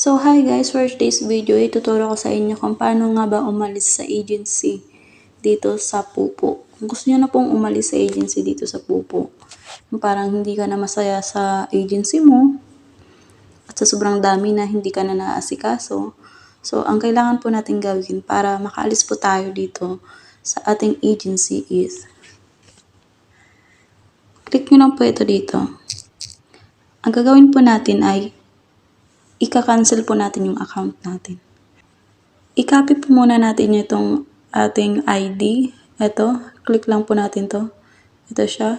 So, hi guys! For today's video, ituturo ko sa inyo kung paano nga ba umalis sa agency dito sa Pupo. Kung gusto nyo na pong umalis sa agency dito sa Pupo, parang hindi ka na masaya sa agency mo, at sa sobrang dami na hindi ka na naaasikaso. So, ang kailangan po natin gawin para makaalis po tayo dito sa ating agency is, click nyo lang po ito dito. Ang gagawin po natin ay, ika-cancel po natin yung account natin. I-copy po muna natin itong ating ID. Ito, click lang po natin to. Ito siya.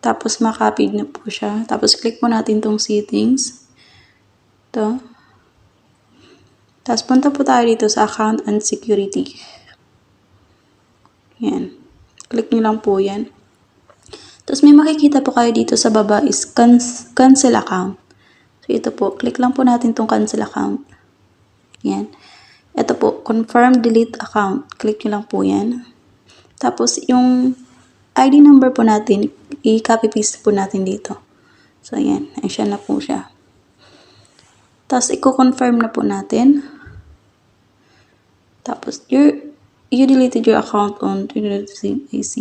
Tapos makopy na po siya. Tapos click po natin tong settings. Ito. Tapos punta po tayo dito sa account and security. Yan. Click nyo lang po yan. Tapos may makikita po kayo dito sa baba is cancel account. So ito po, click lang po natin tong cancel account. Yan. Ito po, confirm delete account. Click nyo lang po yan. Tapos yung ID number po natin, i-copy paste po natin dito. So yan, ay siya na po siya. Tapos i-confirm na po natin. Tapos your you deleted your account on AC.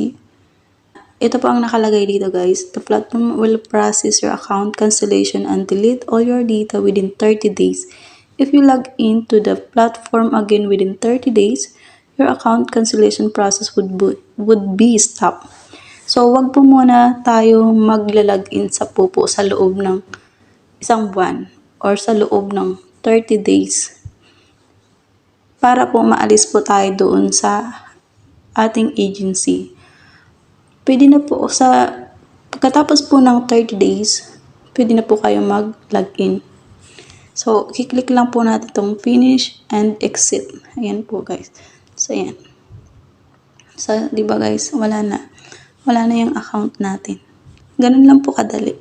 Ito po ang nakalagay dito guys. The platform will process your account cancellation and delete all your data within 30 days. If you log into the platform again within 30 days, your account cancellation process would, would be stopped. So, wag po muna tayo maglalag-in sa pupo sa loob ng isang buwan or sa loob ng 30 days para po maalis po tayo doon sa ating agency. Pwede na po sa pagkatapos po ng 30 days, pwede na po kayo mag-login. So, kiklik lang po natin itong finish and exit. Ayan po guys. So, ayan. So, di ba guys, wala na. Wala na yung account natin. Ganun lang po kadali.